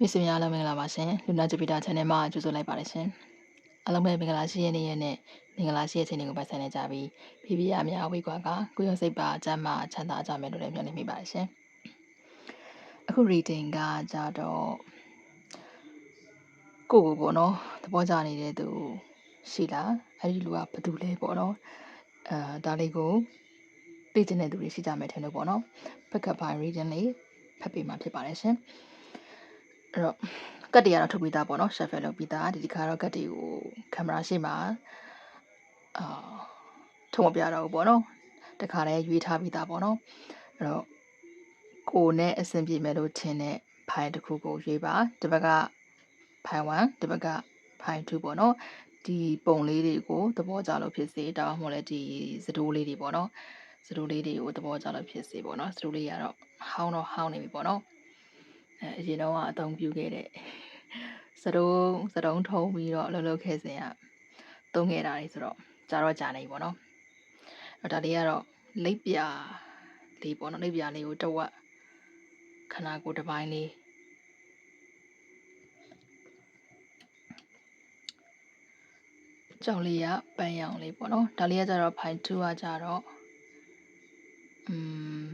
မိတ်ဆွေများအားလုံးမင်္ဂလာပါရှင်လူနာဂျပီတာ channel မှာကြိုဆိုလိုက်ပါတယ်ရှင်အားလုံးပဲမင်္ဂလာရှိတဲ့နေ့ရက်နဲ့မင်္ဂလာရှိတဲ့ချိန်တွေကိုပိုင်ဆိုင်နေကြပြီးဖိဖိအများဝေကွာကကိုယ်ရစိတ်ပါကျမ်းမာချမ်းသာကြမယ်လို့လည်းမျှော်လင့်မိပါတယ်ရှင်အခု reading ကကြတော့ကိုကိုပေါ့နော်သဘောကျနေတဲ့သူရှိလားအဲ့ဒီလူကဘာတူလဲပေါ့နော်အဲဒါလေးကိုသိချင်တဲ့သူတွေရှိကြမယ်ထင်လို့ပေါ့နော် pick up by reading လေးဖတ်ပေးမှာဖြစ်ပါတယ်ရှင် အဲ့တော့ကတ်တွေကတော့ထုတ်ပြီးသားပေါ့နော် shuffle လုပ်ပြီးသားဒီဒီခါတော့ကတ်တွေကိုကင်မရာရှေ့မှာအာထုတ်မပြတော့ဘူးပေါ့နော်တခါလဲရွေးထားပြီးသားပေါ့နော်အဲ့တော့ကိုနဲ့အဆင်ပြေမယ်လို့ထင်တဲ့ဖိုင်တစ်ခုကိုရွေးပါဒီဘက်ကဖိုင်1ဒီဘက်ကဖိုင်2ပေါ့နော်ဒီပုံလေးတွေကိုသဘောကျလို့ဖြစ်စေဒါမှမဟုတ်လဲဒီစတိုးလေးတွေပေါ့နော်စတိုးလေးတွေကိုသဘောကျလို့ဖြစ်စေပေါ့နော်စတိုးလေးကတော့ဟောင်းတော့ဟောင်းနေပြီပေါ့နော် အဲအရင်တော့ကအသုံးပြုခဲ့တဲ့စတုံးစတုံးထုံးပြီးတော့အလုပ်လုပ်ခဲ့စဉ်ကသုံးခဲ့တာတွေဆိုတော့ကြာတော့ကြာနေပြီပေါ့နော်အဲ့ဒါလေးကတော့လိပ်ပြလေးပေါ့နော်လိပ်ပြလေးကိုတဝက်ခနာကိုတစ်ပိုင်းလေးကြောင်လေးကပန်းရောင်လေးပေါ့နော်ဒါလေးကကြတော့ဖိုင်2ကကြတော့อืม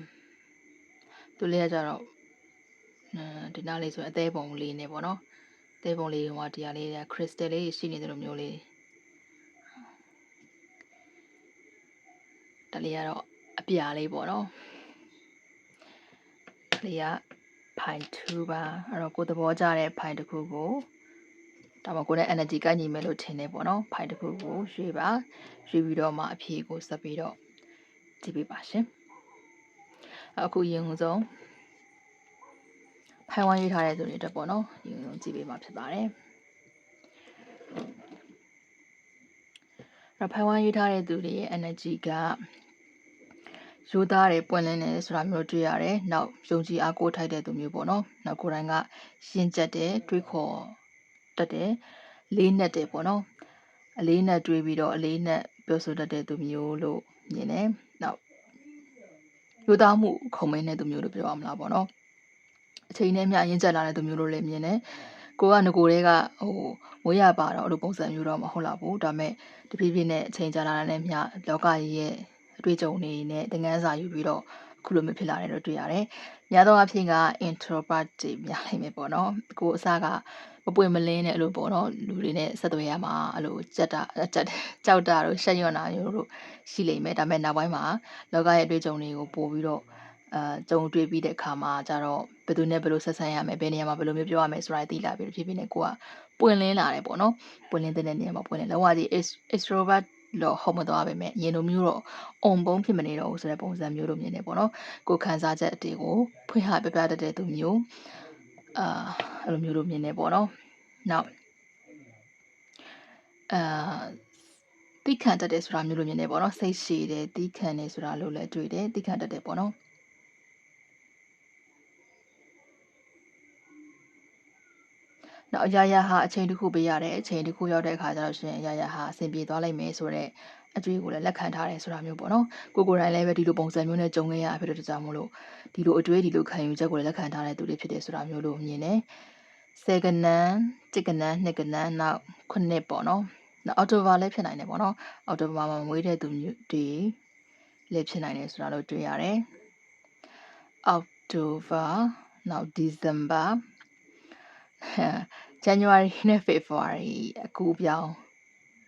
သူလေးကကြတော့ ဒီနားလေးဆိုအသေးပုံလေးနဲ့ပေါ့နော်အသေးပုံလေးဟိုတရားလေးခရစ်စတယ်လေးရှိနေတယ်လို့မျိုးလေးဒါလေးကတော့အပြာလေးပေါ့နော်လေးကဖိုင်2ပါအဲ့တော့ကိုသဘောကျတဲ့ဖိုင်တစ်ခုကိုဒါမှကိုနဲ့ energy ကိုက်ညီမယ်လို့ထင်တယ်ပေါ့နော်ဖိုင်တစ်ခုကိုရွေးပါရွေးပြီးတော့မှအဖြေကိုဆက်ပြီးတော့ကြည့်ပေးပါရှင်အခုရင်ဆုံး ဖိုင်ဝမ်ရေးထားတဲ့သူတွေအတွက်ပေါ့နော်ဒီလိုကြည့်ပေးမှာဖြစ်ပါတယ်အဲ့ဖိုင်ဝမ်ရေးထားတဲ့သူတွေရဲ့ energy ကရိုးသားတယ်ပွင့်လင်းတယ်ဆိုတာမျိုးတွေ့ရတယ်။နောက်ယုံကြည်အားကိုးထိုက်တဲ့သူမျိုးပေါ့နော်။နောက်ကိုယ်တိုင်ကရှင်းကျက်တယ်တွေးခေါ်တတ်တယ်လေးနက်တယ်ပေါ့နော်။အလေးနက်တွေးပြီးတော့အလေးနက်ပြောဆိုတတ်တဲ့သူမျိုးလို့မြင်တယ်။နောက်ရိုးသားမှုခုံမင်းတဲ့သူမျိုးလို့ပြောရမလားပေါ့နော်။ အချိန်နဲ့မျှရင့်ကျက်လာတဲ့သူမျိုးလိုလည်းမြင်တယ်ကိုကငကိုတွေကဟိုမွေးရပါတော့အဲ့လိုပုံစံမျိုးတော့မဟုတ်တော့ဘူးဒါပေမဲ့တဖြည်းဖြည်းနဲ့အချိန်ကြာလာတဲ့မျှလောကကြီးရဲ့အတွေ့အကြုံတွေနဲ့သင်ခန်းစာယူပြီးတော့အခုလိုမျိုးဖြစ်လာတယ်လို့တွေ့ရတယ်။များသောအားဖြင့်က introvert တွေများလိမ့်မယ်ပေါ့နော်။ကိုအစကမပွင့်မလင်းတဲ့အဲ့လိုပေါ့နော်လူတွေနဲ့ဆက်သွယ်ရမှာအဲ့လိုကြက်တာကြက်ကြောက်တာတို့ရှက်ရွံ့တာမျိုးတို့ရှိလိမ့်မယ်ဒါပေမဲ့နောက်ပိုင်းမှာလောကရဲ့အတွေ့အကြုံတွေကိုပို့ပြီးတော့အာကြုံတွေ့ပြီးတဲ့အခါမှာကျတော့ ဘယ်သူနဲ့ဘယ်လိုဆက်ဆံရမယ်ဘယ်နေရာမှာဘယ်လိုမျိုးပြောရမယ်ဆိုတာသိလာပြီးဖြစ်ဖြစ်နဲ့ကိုကပွင့်လင်းလာတယ်ပေါ့နော်ပွင့်လင်းတဲ့နေရာမှာပွင့်လင်းလောကကြီး extrovert တော့ဟုတ်မသွားပါပဲအရင်လိုမျိုးတော့အုံပုံးဖြစ်မနေတော့ဘူးဆိုတဲ့ပုံစံမျိုးလိုမြင်နေပေါ့နော်ကိုခံစားချက်အတေကိုဖွင့်ဟပြပြတတ်တဲ့သူမျိုးအာအဲ့လိုမျိုးလိုမြင်နေပေါ့နော်နောက်အာတိခံတတ်တယ်ဆိုတာမျိုးလိုမြင်နေပေါ့နော်စိတ်ရှည်တယ်တိခံတယ်ဆိုတာလို့လည်းတွေ့တယ်တိခံတတ်တယ်ပေါ့နော်နောက် အရာရာဟာအချိန်တစ်ခုပေးရတယ်အချိန်တစ်ခုရောက်တဲ့အခါကျတော့ရှင်အရာရာဟာအဆင်ပြေသွားလိမ့်မယ်ဆိုတော့အကျွေးကိုလည်းလက်ခံထားတယ်ဆိုတာမျိုးပေါ့နော်ကိုကိုယ်တိုင်လည်းပဲဒီလိုပုံစံမျိုးနဲ့ကြုံခဲ့ရဖြစ်တဲ့ကြောင့်မို့လို့ဒီလိုအကျွေးဒီလိုခံယူချက်ကိုလည်းလက်ခံထားတဲ့သူတွေဖြစ်တယ်ဆိုတာမျိုးလို့မြင်တယ်ဆယ်ကနန်းတကနန်းနှစ်ကနန်းနောက်ခုနှစ်ပေါ့နော်နောက်အော်တိုဘာလည်းဖြစ်နိုင်တယ်ပေါ့နော်အော်တိုဘာမှာမွေးတဲ့သူမျိုးတွေလည်းဖြစ်နိုင်တယ်ဆိုတာလို့တွေ့ရတယ်အောက်တိုဘာနောက်ဒီဇင်ဘာ January နဲ့ February အကူပြောင်း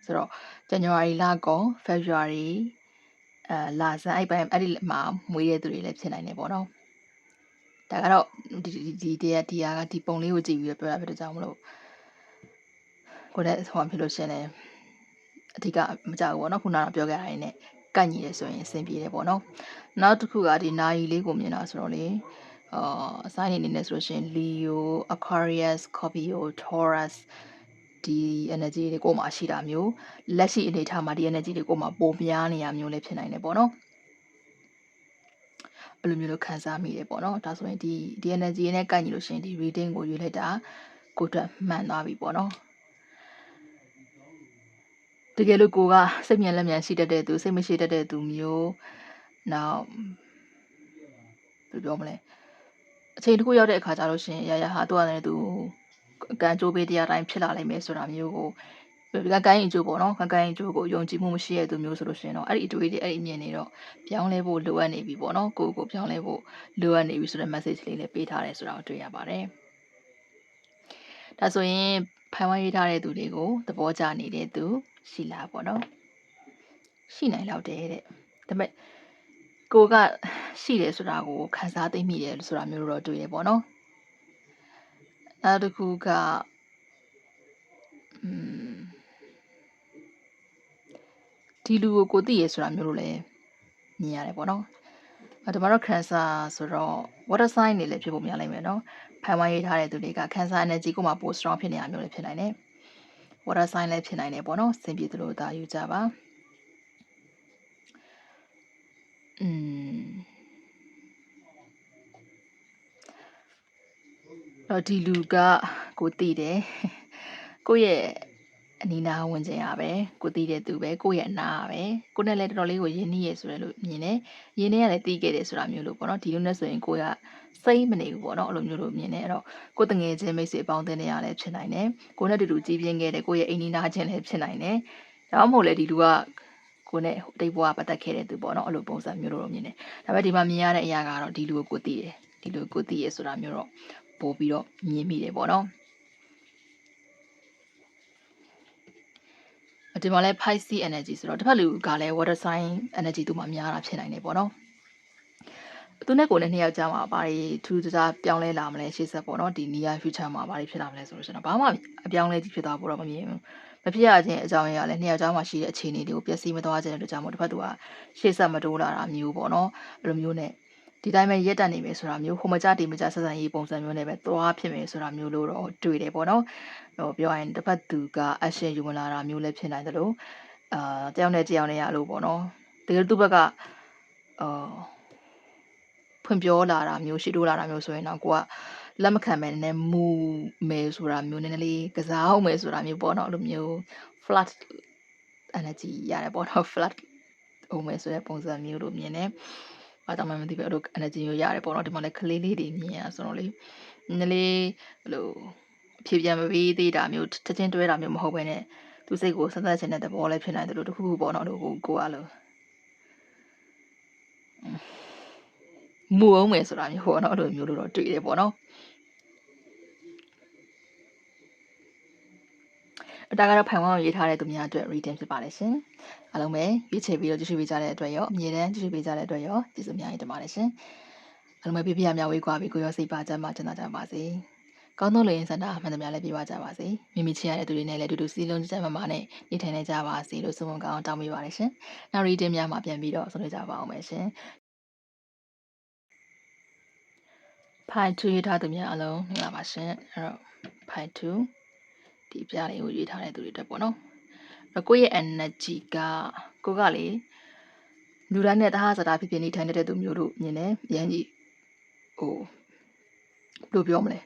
ဆိုတော့ January လကုန် February အဲလာဆန်းအဲ့ပိုင်းအဲ့ဒီမှာမွေးတဲ့သူတွေလည်းဖြစ်နိုင်တယ်ပေါ့နော်ဒါကတော့ဒီဒီတရားဒီဟာကဒီပုံလေးကိုကြည့်ပြီးတော့ပြောတာဖြစ်တဲ့ကြောင့်မလို့ကိုလည်းဟောဖြစ်လို့ရှင်လည်းအဓိကမကြောက်ဘူးပေါ့နော်ခုနကပြောခဲ့တာနေနဲ့ကန့်ညီတယ်ဆိုရင်အဆင်ပြေတယ်ပေါ့နော်နောက်တစ်ခုကဒီနာယီလေးကိုမြင်တာဆိုတော့လေ အာအဆိုင်အနေနဲ့ဆိုလို့ရှိရင် Leo Aquarius Scorpio Taurus ဒီ energy တွေကိုမှရှိတာမျိုးလက်ရှိအနေထားမှာဒီ energy တွေကိုမှပုံများနေရမျိုးလည်းဖြစ်နိုင်တယ်ပေါ့နော်အဲ့လိုမျိုးလို့ခံစားမိတယ်ပေါ့နော်ဒါဆိုရင်ဒီဒီ energy နဲ့ကိုက်ညီလို့ရှိရင်ဒီ reading ကိုရွေးလိုက်တာကိုအတွက်မှန်သွားပြီပေါ့နော်တကယ်လို့ကိုကစိတ်မြန်လက်မြန်ရှိတတ်တဲ့သူစိတ်မရှိတတ်တဲ့သူမျိုးနောက်ဘယ်လိုပြောမလဲ အချိန်တစ်ခုရောက်တဲ့အခါကျလို့ရှိရင်ရရဟာသူကလည်းသူကံကြိုးပေးတရားတိုင်းဖြစ်လာနိုင်မယ်ဆိုတာမျိုးကိုဒီကကိုင်းရင်ကြိုးပေါ့နော်ကကိုင်းရင်ကြိုးကိုယုံကြည်မှုမရှိတဲ့သူမျိုးဆိုလို့ရှိရင်တော့အဲ့ဒီအတွေ့အကြုံအဲ့ဒီအမြင်တွေတော့ပြောင်းလဲဖို့လိုအပ်နေပြီပေါ့နော်ကိုယ့်ကိုယ်ပြောင်းလဲဖို့လိုအပ်နေပြီဆိုတဲ့ message လေးလည်းပေးထားတယ်ဆိုတာကိုတွေ့ရပါတယ်ဒါဆိုရင်ဖိုင်ဝိုင်းရေးထားတဲ့သူတွေကိုသဘောကျနေတဲ့သူရှိလားပေါ့နော်ရှိနိုင်လောက်တယ်တဲ့ဒါပေမဲ့ ကိုကရှိတယ်ဆိုတာကိုခံစားသိမိတယ်ဆိုတာမျိုးတော့တွေ့ရပေါ့နော်နောက်တစ်ခုကอืมဒီလူကိုကိုသိရဆိုတာမျိုးလို့လည်းမြင်ရတယ်ပေါ့နော်အဲဒါမှတော့ cancer ဆိုတော့ water sign နေလည်းဖြစ်ဖို့များနိုင်မယ်နော်ဖိုင်ဝိုင်းရေးထားတဲ့သူတွေက cancer energy ကိုမှပို strong ဖြစ်နေတာမျိုးလည်းဖြစ်နိုင်တယ် water sign လည်းဖြစ်နိုင်တယ်ပေါ့နော်စင်ပြေသလိုသာယူကြပါ อืมတော့ဒီလူကကိုတည်တယ်ကိုယ့်ရဲ့အနီးနားဝင်ခြင်းရပဲကိုတည်တဲ့သူပဲကိုယ့်ရဲ့အနားပဲကိုနဲ့လည်းတော်တော်လေးကိုရင်းနှီးရဆိုရလို့မြင်တယ်ရင်းနှီးရတယ်တည်ခဲ့တယ်ဆိုတာမျိုးလို့ပေါ့နော်ဒီလိုနဲ့ဆိုရင်ကိုကစိတ်မနေဘူးပေါ့နော်အဲ့လိုမျိုးလို့မြင်တယ်အဲ့တော့ကိုတငယ်ချင်းမိတ်ဆွေအပေါင်းအသင်းတွေရလည်းဖြစ်နိုင်တယ်ကိုနဲ့တူတူကြီးပြင်းခဲ့တယ်ကိုရဲ့အိမ်နီးနားချင်းလည်းဖြစ်နိုင်တယ်ဒါမှမဟုတ်လေဒီလူက ကိုနဲ့တိတ်ဘွားပတ်သက်ခဲ့တဲ့သူပေါ့နော်အဲ့လိုပုံစံမျိုးလို့မြင်တယ်ဒါပေမဲ့ဒီမှာမြင်ရတဲ့အရာကတော့ဒီလူကိုကိုတည်တယ်ဒီလူကိုတည်ရဆိုတာမျိုးတော့ပို့ပြီးတော့မြင်မိတယ်ပေါ့နော်ဒီမှာလဲ Pisces energy ဆိုတော့တစ်ဖက်လူကလည်း water sign energy သူမှများတာဖြစ်နိုင်တယ်ပေါ့နော်သူနဲ့ကိုယ်နဲ့နှစ်ယောက်ကြားမှာဘာတွေထူးထူးခြားပြောင်းလဲလာမလဲရှေ့ဆက်ပေါ့နော်ဒီ near future မှာဘာတွေဖြစ်လာမလဲဆိုလို့ရှိရင်ဘာမှအပြောင်းလဲကြီးဖြစ်သွားဖို့တော့မမြင်ဘူး မဖြစ်ရခြင်းအကြောင်းအရာလည်းနှစ်ယောက်ကြားမှာရှိတဲ့အခြေအနေတွေကိုပျက်စီးမသွားခြင်းတဲ့အတွက်ကြောင့်မို့တစ်ဖက်သူကရှေ့ဆက်မတိုးလာတာမျိုးပေါ့နော်အဲ့လိုမျိုးနဲ့ဒီတိုင်းပဲရက်တက်နေမယ်ဆိုတာမျိုးဟိုမကြဒီမကြဆက်ဆံရေးပုံစံမျိုးနဲ့ပဲသွားဖြစ်မယ်ဆိုတာမျိုးလို့တော့တွေ့တယ်ပေါ့နော်ဟိုပြောရင်တစ်ဖက်သူက action ယူမလာတာမျိုးလည်းဖြစ်နိုင်တယ်လို့အာတယောက်နဲ့တယောက်နဲ့ရလို့ပေါ့နော်တကယ်သူ့ဘက်ကအာဖွင့်ပြောလာတာမျိုးရှိတိုးလာတာမျိုးဆိုရင်တော့ကိုက လက်မခံမဲနဲ့မူမယ်ဆိုတာမျိုးနည်းနည်းလေးကစားအောင်မယ်ဆိုတာမျိုးပေါ့နော်အဲ့လိုမျိုး flat energy ရတယ်ပေါ့နော် flat အောင်မယ်ဆိုတဲ့ပုံစံမျိုးလို့မြင်တယ်ဘာကြောင့်မှမသိဘူးအဲ့လို energy မျိုးရတယ်ပေါ့နော်ဒီမှာလည်းကလေးလေးတွေမြင်ရဆိုတော့လေနည်းနည်းလေးဘယ်လိုဖြည့်ပြန်မပေးသေးတာမျိုးတချင်းတွဲတာမျိုးမဟုတ်ဘဲနဲ့သူစိတ်ကိုဆက်သက်ခြင်းတဲ့သဘောလည်းဖြစ်နိုင်တယ်လို့တခုခုပေါ့နော်လို့ကိုကိုကလို့မူအောင်မယ်ဆိုတာမျိုးပေါ့နော်အဲ့လိုမျိုးလို့တော့တွေ့တယ်ပေါ့နော် အတားကတော့ဖိုင်ဝမ်ကိုရေးထားတဲ့သူများအတွက် reading ဖြစ်ပါလေရှင်အားလုံးပဲရွေးချယ်ပြီးတော့ကြည့်ရှုပေးကြတဲ့အတွက်ရောအမြဲတမ်းကြည့်ရှုပေးကြတဲ့အတွက်ရောကျေးဇူးအများကြီးတင်ပါတယ်ရှင်အားလုံးပဲပြပြများဝေးကွာပြီးကိုရောစိတ်ပါကြမှာကျန်တာကြပါစေကောင်းသောလူရင်းစန္ဒမှန်သမျှလည်းပြပါကြပါစေမိမိချင်ရတဲ့သူတွေနဲ့လည်းအတူတူစီးလုံးကြမ်းမမနဲ့နေထိုင်နေကြပါစေလို့ဆုမွန်ကောင်းတောင်းပေးပါတယ်ရှင်နောက် reading များမှာပြန်ပြီးတော့ဆွေးနွေးကြပါအောင်မယ်ရှင်ဖိုင်2ရေးထားသူများအလုံးမင်္ဂလာပါရှင်အဲ့တော့ဖိုင်2 ဒီပြလေးကိုရေးထားတဲ့သူတွေတက်ပေါ့နော်အဲ့ကိုယ့်ရဲ့ energy ကကိုကလေလူတိုင်းနဲ့တဟဆတာဖြစ်ဖြစ်နေထိုင်နေတဲ့သူမျိုးတို့မြင်တယ်အရင်ကြီးဟိုဘယ်လိုပြောမလဲ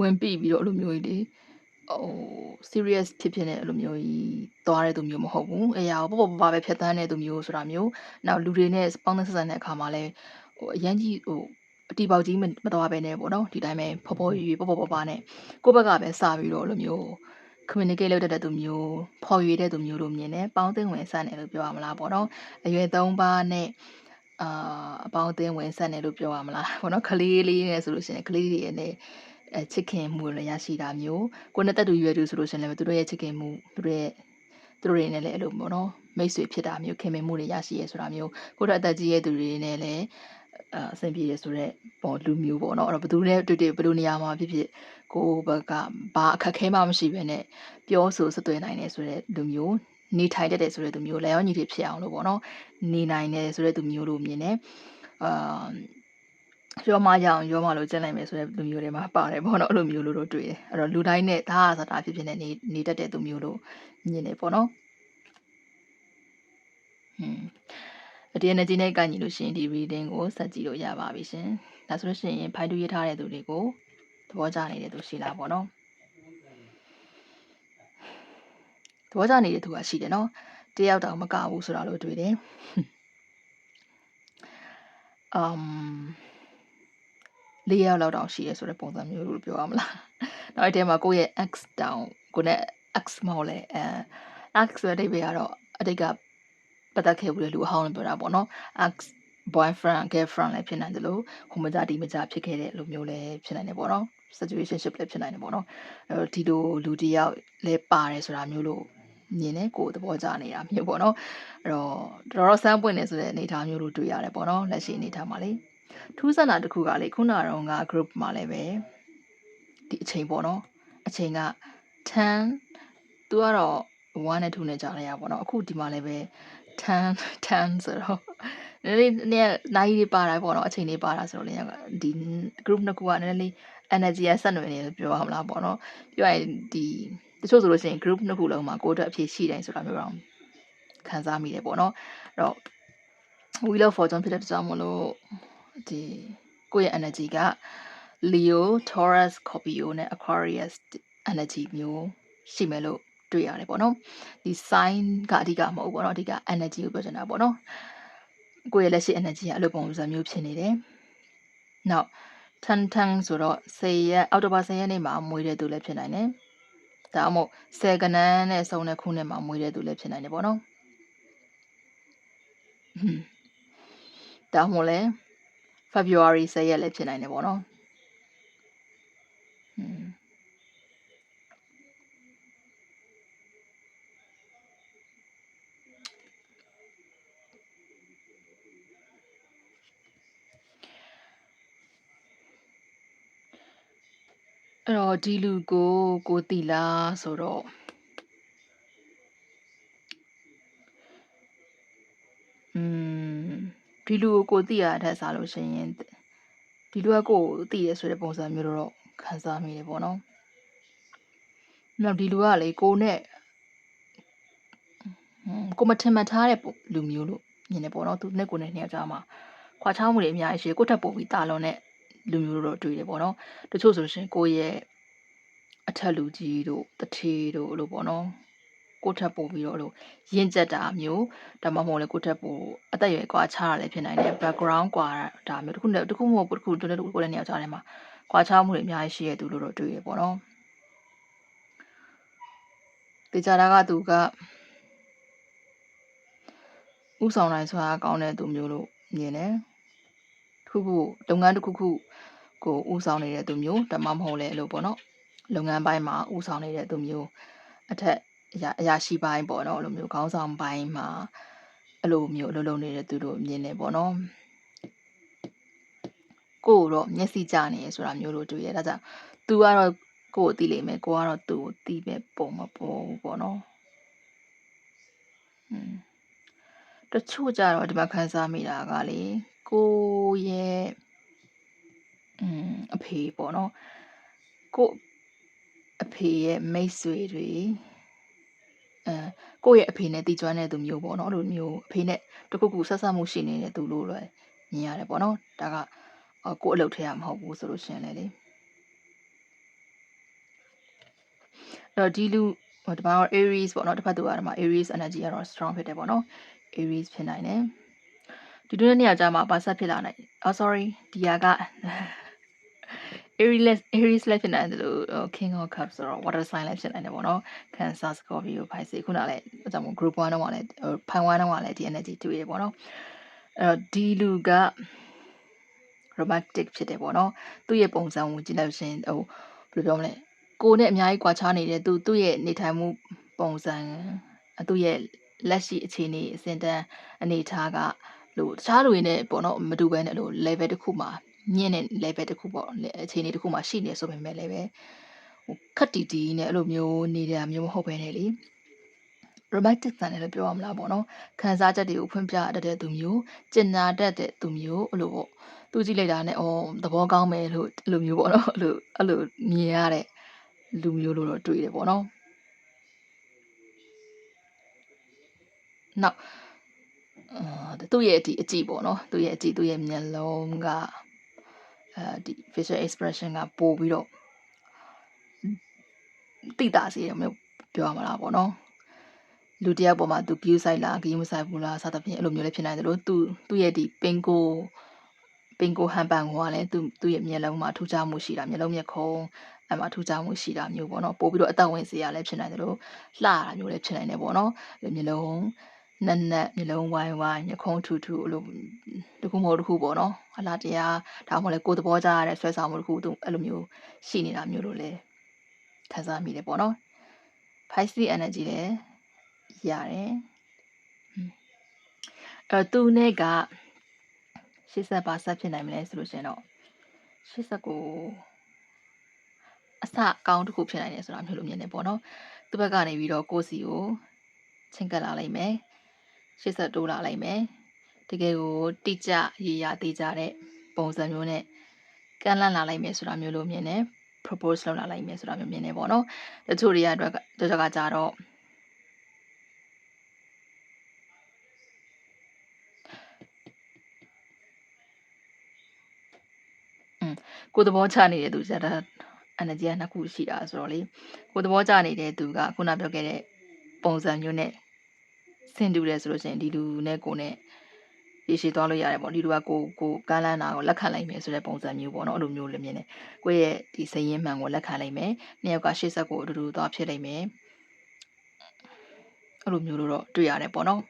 ဝင်ပြီးပြီးတော့အဲ့လိုမျိုးကြီးဟို serious ဖြစ်ဖြစ်နေအဲ့လိုမျိုးကြီးသွားတဲ့သူမျိုးမဟုတ်ဘူးအရာကိုပေါ့ပေါ့ပါပဲဖြတ်သန်းတဲ့သူမျိုးဆိုတာမျိုးနောက်လူတွေနဲ့ပေါင်းသင်းဆက်ဆံတဲ့အခါမှာလည်းဟိုအရင်ကြီးဟိုအတီပေါက်ကြီးမမသွားပဲနဲ့ပေါ့နော်ဒီတိုင်းပဲဖော်ဖော်ရွေပေါ့ပေါ့ပါပါနဲ့ကိုယ့်ဘက်ကပဲစပြီးတော့အဲ့လိုမျိုး communicate လုပ်တတ်တဲ့သူမျိုးဖော်ရွေတဲ့သူမျိုးတို့မြင်တယ်ပေါင်းသင်းဝင်ဆက်တယ်လို့ပြောရမလားပေါ့နော်အရွယ်၃ပါးနဲ့အာအပေါင်းအသင်းဝင်ဆက်တယ်လို့ပြောရမလားပေါ့နော်ကလေးလေးနဲ့ဆိုလို့ရှိရင်ကလေးတွေနဲ့အဲချစ်ခင်မှုလည်းရရှိတာမျိုးကိုနဲ့တက်တူရွယ်တူဆိုလို့ရှိရင်လည်းသူတို့ရဲ့ချစ်ခင်မှုသူတို့ရဲ့သူတို့တွေနဲ့လည်းအဲ့လိုပေါ့နော်မိတ်ဆွေဖြစ်တာမျိုးခင်မင်မှုတွေရရှိရဲဆိုတာမျိုးကိုတော့အသက်ကြီးရဲ့သူတွေနဲ့လည်းအဆင်ပြေရဆိုတော့ပေါ့လူမျိုးပေါ့နော်အဲ့တော့ဘယ်သူနဲ့တွေ့တွေ့ဘယ်လိုနေရာမှာဖြစ်ဖြစ် ကိုဘက်ကဘာအခက်ခဲမှမရှိဘဲနဲ့ပြောဆိုဆက်သွယ်နိုင်တယ်ဆိုတဲ့လူမျိုးနေထိုင်တတ်တယ်ဆိုတဲ့သူမျိုးလည်းရောညီတွေဖြစ်အောင်လို့ပေါ့နော်နေနိုင်တယ်ဆိုတဲ့သူမျိုးလို့မြင်တယ်အာရောမရအောင်ရောမလို့ကျင့်လိုက်မယ်ဆိုတဲ့လူမျိုးတွေမှာပါတယ်ပေါ့နော်အဲ့လိုမျိုးလို့တော့တွေ့တယ်အဲ့တော့လူတိုင်းနဲ့ဒါဟာဆိုတာဖြစ်ဖြစ်နဲ့နေနေတတ်တဲ့သူမျိုးလို့မြင်တယ်ပေါ့နော်ဟွန်းဒီ energy နဲ့ကညီလို့ရှိရင်ဒီ reading ကိုဆက်ကြည့်လို့ရပါပြီရှင်ဒါဆိုလို့ရှိရင် ဖိုင်တူရေးထားတဲ့သူတွေကို သဘောကျနေတဲ့သူရှိလားပေါ့နော်သဘောကျနေတဲ့သူကရှိတယ်နော်တယောက်တောင်မကဘူးဆိုတာလို့တွေ့တယ်အမ်၄ယောက်လောက်တောင်ရှိရဲဆိုတဲ့ပုံစံမျိုးလို့ပြောရမလား။နောက်အဲ့ထဲမှာကိုယ့်ရဲ့ X တောင်ကိုနဲ့ X မဟုတ်လဲအဲ X ဆိုတဲ့အဓိပ္ပာယ်ကတော့အတိတ်ကပတ်သက်ခဲ့ဘူးလေလူအဟောင်းလို့ပြောတာပေါ့နော်။ X boyfriend girlfriend လည်းဖြစ်နိုင်တယ်လို့ဟိုမကြဒီမကြဖြစ်ခဲ့တဲ့လူမျိုးလည်းဖြစ်နိုင်တယ်ပေါ့နော် situationship လည်းဖြစ်နိုင်တယ်ပေါ့နော်အဲဒီလိုလူတစ်ယောက်လည်းပါတယ်ဆိုတာမျိုးလို့မြင်တယ်ကိုယ်သဘောကျနေတာမျိုးပေါ့နော်အဲ့တော့တော်တော်ဆန်းပွင့်နေဆိုတဲ့အနေအထားမျိုးလို့တွေ့ရတယ်ပေါ့နော်လက်ရှိအနေအထားမှာလေထူးဆန်းတာတစ်ခုကလေခုနကတော့က group မှာလည်းပဲဒီအချိန်ပေါ့နော်အချိန်က10သူကတော့1နဲ့2နဲ့ကြာနေရပါတော့အခုဒီမှာလည်းပဲ10 10ဆိုတော့နည်းနည်းနည်းနိုင်တွေပါတာပေါ့နော်အချိန်တွေပါတာဆိုတော့လေဒီ group နှစ်ခုကနည်းနည်းလေး energy ရဆက်နွယ်နေလို့ပြောရမလားပေါ့နော်ပြောရရင်ဒီတချို့ဆိုလို့ရှိရင် group နှစ်ခုလုံးမှာကိုယ့်အတွက်အဖြစ်ရှိတယ်ဆိုတာမျိုးတော့ခံစားမိတယ်ပေါ့နော်အဲ့တော့ wheel of fortune ဖြစ်တဲ့ကြောင့်မလို့ဒီကိုယ့်ရဲ့ energy က Leo Taurus Scorpio နဲ့ Aquarius energy မျိုးရှိမယ်လို့တွေ့ရတယ်ပေါ့နော်ဒီ sign ကအဓိကမဟုတ်ဘူးပေါ့နော်အဓိက energy ကိုပြောချင်တာပေါ့နော်ကိုယ့်ရဲ့လက်ရှိ energy ကအဲ့လိုပုံစံမျိုးဖြစ်နေတယ်နောက် ထန်ထန်ဆိုတော့10ရက်အောက်တိုဘာ10ရက်နေ့မှာမွေးတဲ့သူလည်းဖြစ်နိုင်တယ်ဒါမှမဟုတ်10ကနန်းနဲ့စုံတဲ့ခုနှစ်မှာမွေးတဲ့သူလည်းဖြစ်နိုင်တယ်ပေါ့နော်ဒါမှမဟုတ်လဲ February 10ရက်လည်းဖြစ်နိုင်တယ်ပေါ့နော် အဲ့တော့ဒီလူကိုကိုတီလားဆိုတော့อืมဒီလူကိုကိုသိရတဲ့စားလို့ရှိရင်ဒီလူကကိုသိရဆိုတဲ့ပုံစံမျိုးတော့ခံစားမိတယ်ပေါ့နော်။နောက်ဒီလူကလေကိုနဲ့ကိုမထင်မှတ်ထားတဲ့လူမျိုးလို့မြင်တယ်ပေါ့နော်။သူနဲ့ကိုနဲ့နှစ်ယောက်ကြားမှာခွာခြားမှုတွေအများကြီးရှိကိုထက်ပိုပြီးတာလွန်တဲ့ လူမျိုးတို့တွေ့တယ်ပေါ့နော်။တချို့ဆိုရှင်ကိုရဲ့အထက်လူကြီးတို့တထေးတို့လို့ပေါ့နော်ကိုထက်ပို့ပြီးတော့လို့ရင့်ကျက်တာမျိုးဒါမှမဟုတ်လေကိုထက်ပို့အသက်အရွယ်ကွာခြားတာလည်းဖြစ်နိုင်တယ် background ကွာတာမျိုးတခုနဲ့တခုမဟုတ်တခုတူတဲ့တခုကိုလည်းနေရာခြားတယ်မှာကွာခြားမှုတွေအများကြီးရှိရသူလို့တော့တွေ့ရပေါ့နော်တေချာတာကသူကဥဆောင်နိုင်ဆိုတာကောင်းတဲ့သူမျိုးလို့မြင်တယ် ခုခုလုပ်ငန်းတစ်ခုခုကိုဥဆောင်နေတဲ့သူမျိုးဒါမှမဟုတ်လေလို့ပေါ့နော်လုပ်ငန်းပိုင်းမှာဥဆောင်နေတဲ့သူမျိုးအထက်အရာအရာရှိပိုင်းပေါ့နော်အဲ့လိုမျိုးခေါင်းဆောင်ပိုင်းမှာအဲ့လိုမျိုးအလုပ်လုပ်နေတဲ့သူတို့မြင်နေပေါ့နော်ကိုတော့မျက်စိကျနေရဆိုတာမျိုးလို့တွေ့ရဒါကြောင့် तू ကတော့ကိုကိုသိလိမ့်မယ်ကိုကတော့သူ့ကိုသိပဲပုံမပေါ်ဘူးပေါ့နော်อืมတချို့ကြတော့ဒီမှာခန်းစားမိတာကလေ ကိုရဲ့อืมအဖေပေါ့နော်ကိုအဖေရဲ့မိတ်ဆွေတွေအဲကိုယ့်ရဲ့အဖေနဲ့တည်ကျွမ်းတဲ့သူမျိုးပေါ့နော်အဲ့လိုမျိုးအဖေနဲ့တခုခုဆက်ဆက်မှုရှိနေတဲ့သူလို့လည်းမြင်ရတယ်ပေါ့နော်ဒါကကိုယ့်အလုပ်ထဲကမဟုတ်ဘူးဆိုလို့ရှိရင်လည်းလေအဲ့တော့ဒီလူဒီမှာတော့ Aries ပေါ့နော်တစ်ဖက်သူကဒီမှာ Aries energy ကတော့ strong ဖြစ်တယ်ပေါ့နော် Aries ဖြစ်နိုင်တယ် ဒီတို့နေရာကြမှာပါဆက်ဖြစ်လာနိုင်။ Oh sorry ဒီဟာက Aries လည်း Aries လည်းဖြစ်နိုင်တယ်လို့ King of Cups ဆိုတော့ water sign လည်းဖြစ်နိုင်တယ်ပေါ့နော် Cancer Scorpio Pisces ခုနလည်းအကြောင်း group 1တော့ကလည်း pi 1တော့ကလည်းဒီ energy တွေ့ရပေါ့နော်အဲ့တော့ဒီလူက romantic ဖြစ်တယ်ပေါ့နော်သူ့ရဲ့ပုံစံကိုကြည့်လိုက်ရှင်ဟိုဘယ်လိုပြောမလဲကိုနဲ့အများကြီးကွာခြားနေတဲ့သူသူ့ရဲ့နေထိုင်မှုပုံစံသူ့ရဲ့လက်ရှိအခြေအနေအစဉ်တန်းအနေထားက လို့တခြားလူတွေနဲ့ပေါ့နော်မတူဘဲနဲ့လို့ level တစ်ခုမှာမြင့်တဲ့ level တစ်ခုပေါ့အခြေအနေတစ်ခုမှာရှိနေဆိုပေမဲ့လည်းပဲဟိုခက်တီတီနဲ့အဲ့လိုမျိုးနေတာမျိုးမဟုတ်ဘဲနဲ့လေ romantic ဆန်တယ်လို့ပြောရမလားပေါ့နော်ခံစားချက်တွေကိုဖွင့်ပြတတ်တဲ့သူမျိုးကျင်နာတတ်တဲ့သူမျိုးအဲ့လိုပေါ့သူကြည့်လိုက်တာနဲ့အော်သဘောကောင်းမယ်လို့အဲ့လိုမျိုးပေါ့နော်အဲ့လိုအဲ့လိုမြင်ရတဲ့လူမျိုးလို့တော့တွေ့တယ်ပေါ့နော်နောက်အာ သူ့ရဲ့ဒီအကြည့်ပေါ့နော်သူ့ရဲ့အကြည့်သူ့ရဲ့မျက်လုံးကအဲဒီ facial expression ကပို့ပြီးတော့တိတာစီရမျိုးပြောရမှာလားပေါ့နော်လူတယောက်ပေါ်မှာသူ view site လား view မ site ဘူးလားစသဖြင့်အဲ့လိုမျိုးလည်းဖြစ်နိုင်တယ်လို့သူသူ့ရဲ့ဒီ pin ကိုပင်ကိုဟန်ပန်ကိုကလည်းသူသူ့ရဲ့မျက်လုံးမှာထူးခြားမှုရှိတာမျက်လုံးမျက်ခုံးအဲ့မှာထူးခြားမှုရှိတာမျိုးပေါ့နော်ပို့ပြီးတော့အသက်ဝင်စေရလည်းဖြစ်နိုင်တယ်လို့လှတာမျိုးလည်းဖြစ်နိုင်တယ်ပေါ့နော်အဲ့မျက်လုံး နက်နက်မျက်လုံးဝိုင်းဝိုင်းမျက်ခုံးထူထူအဲ့လိုတခုမဟုတ်တခုပေါ့နော်အလားတရားဒါမှမဟုတ်လေကိုယ်သဘောကျရတဲ့ဆွဲဆောင်မှုတခုသူအဲ့လိုမျိုးရှိနေတာမျိုးလို့လည်းခံစားမိတယ်ပေါ့နော် Pisces energy လည်းရတယ်အဲ့သူနဲ့ကရှစ်ဆက်ပါဆက်ဖြစ်နိုင်မလဲဆိုလို့ရှိရင်တော့ရှစ်ဆက်ကိုအစအကောင်းတစ်ခုဖြစ်နိုင်တယ်ဆိုတာမျိုးလိုမြင်နေပေါ့နော်သူ့ဘက်ကနေပြီးတော့ကိုယ်စီကိုချင်းကပ်လာလိုက်မယ် ရှစ်ဆက်တိုးလာလိုက်မယ်တကယ်ကိုတိကျရေရာသေးကြတဲ့ပုံစံမျိုးနဲ့ကန့်လန့်လာလိုက်မယ်ဆိုတာမျိုးလိုမြင်နေ propose လုပ်လာလိုက်မယ်ဆိုတာမျိုးမြင်နေပေါ့နော်တချို့တွေကအတွက်ကတချို့ကကြတော့ကိုယ်သဘောချနေတဲ့သူကျတော့ energy ကနှစ်ခုရှိတာဆိုတော့လေကိုယ်သဘောချနေတဲ့သူကခုနပြောခဲ့တဲ့ပုံစံမျိုးနဲ့ ဆင်တူတယ်ဆိုလို့ရှိရင်ဒီလူနဲ့ကိုနဲ့ရေရှည်သွားလို့ရတယ်ပေါ့ဒီလူကကိုကိုကမ်းလန်းတာကိုလက်ခံလိုက်မယ်ဆိုတဲ့ပုံစံမျိုးပေါ့နော်အဲ့လိုမျိုးလည်းမြင်တယ်ကိုယ့်ရဲ့ဒီစရင်မှန်ကိုလက်ခံလိုက်မယ်နှစ်ယောက်ကရှေ့ဆက်ကိုအတူတူသွားဖြစ်လိုက်မယ်အဲ့လိုမျိုးလို့တော့တွေ့ရတယ်ပေါ့နော်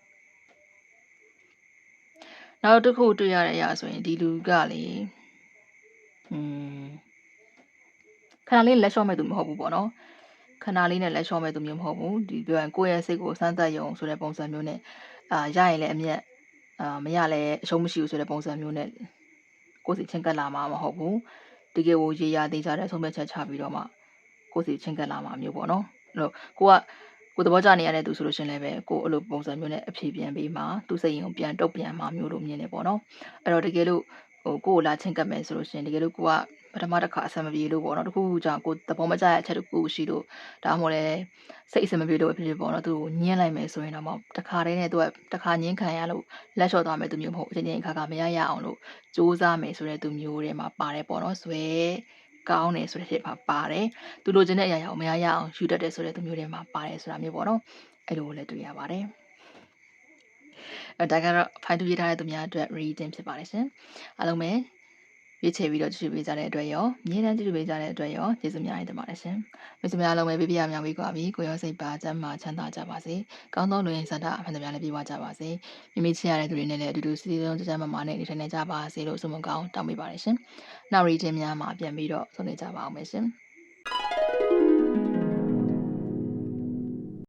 နောက်တစ်ခုတွေ့ရတဲ့အရာဆိုရင်ဒီလူကလေอืมခဏလေးလက်လျှော့မဲ့သူမဟုတ်ဘူးပေါ့နော် ခဏလေးနဲ့လက်လျှော့မဲ့သူမျိုးမဟုတ်ဘူးဒီပြောရင်ကိုယ့်ရဲ့စိတ်ကိုစမ်းသပ်ယုံဆိုတဲ့ပုံစံမျိုးနဲ့အာရရင်လည်းအမျက်အာမရလည်းအရှုံးမရှိဘူးဆိုတဲ့ပုံစံမျိုးနဲ့ကိုယ်စီချင်းကပ်လာမှာမဟုတ်ဘူးတကယ်ကိုရေရာသေးကြတဲ့ဆုံးဖြတ်ချက်ချပြီးတော့မှကိုယ်စီချင်းကပ်လာမှာမျိုးပေါ့နော်အဲ့တော့ကိုကကိုသဘောကျနေရတဲ့သူဆိုလို့ရှင်လည်းပဲကိုအဲ့လိုပုံစံမျိုးနဲ့အဖြေပြန်ပေးမှာသူစိတ်ရင်ကိုပြန်တုတ်ပြန်မှာမျိုးလို့မြင်နေပေါ့နော်အဲ့တော့တကယ်လို့ဟိုကိုကိုလာချင်းကပ်မယ်ဆိုလို့ရှင်တကယ်လို့ကိုက ပထမတစ်ခါအဆင်မပြေလို့ပေါ့နော်တခုခုကြောင့်ကိုသဘောမကျတဲ့အချက်တခုရှိလို့ဒါမှမဟုတ်လည်းစိတ်အဆင်မပြေလို့ဖြစ်ဖြစ်ပေါ့နော်သူကိုညှင်းလိုက်မယ်ဆိုရင်တော့တခါတည်းနဲ့သူကတခါညှင်းခံရလို့လက်လျှော့သွားမယ်သူမျိုးမဟုတ်အချင်းချင်းခါခါမရရအောင်လို့စူးစမ်းမယ်ဆိုတဲ့သူမျိုးတွေမှာပါတယ်ပေါ့နော်ဇွဲကောင်းတယ်ဆိုတဲ့ဖြစ်မှာပါတယ်သူလိုချင်တဲ့အရာကိုမရရအောင်ယူတတ်တယ်ဆိုတဲ့သူမျိုးတွေမှာပါတယ်ဆိုတာမျိုးပေါ့နော်အဲ့လိုလည်းတွေ့ရပါတယ်အဲဒါကတော့ file တူရေးထားတဲ့သူများအတွက် reading ဖြစ်ပါတယ်ရှင်အားလုံးပဲ ရွေးချယ်ပြီးတော့ကြည့်ရှုပေးကြတဲ့အတွက်ရောမြေတမ်းကြည့်ရှုပေးကြတဲ့အတွက်ရောကျေးဇူးများတင်ပါတယ်ရှင်မိတ်ဆွေများလုံးပဲပြပြများပြီးကြပါပြီကိုရောစိတ်ပါကျမ်းမာချမ်းသာကြပါစေကောင်းသောလူရင်းစတာအမှန်တရားလည်းပြေဝကြပါစေမိမိချစ်ရတဲ့သူတွေနဲ့လည်းအတူတူစီစီလုံးကြမ်းမာမာနဲ့နေထိုင်နေကြပါစေလို့ဆုမကောင်းတောင်းပေးပါတယ်ရှင်နောက် reading များမှာပြန်ပြီးတော့ဆုံးနေကြပါအောင်မယ်ရှင်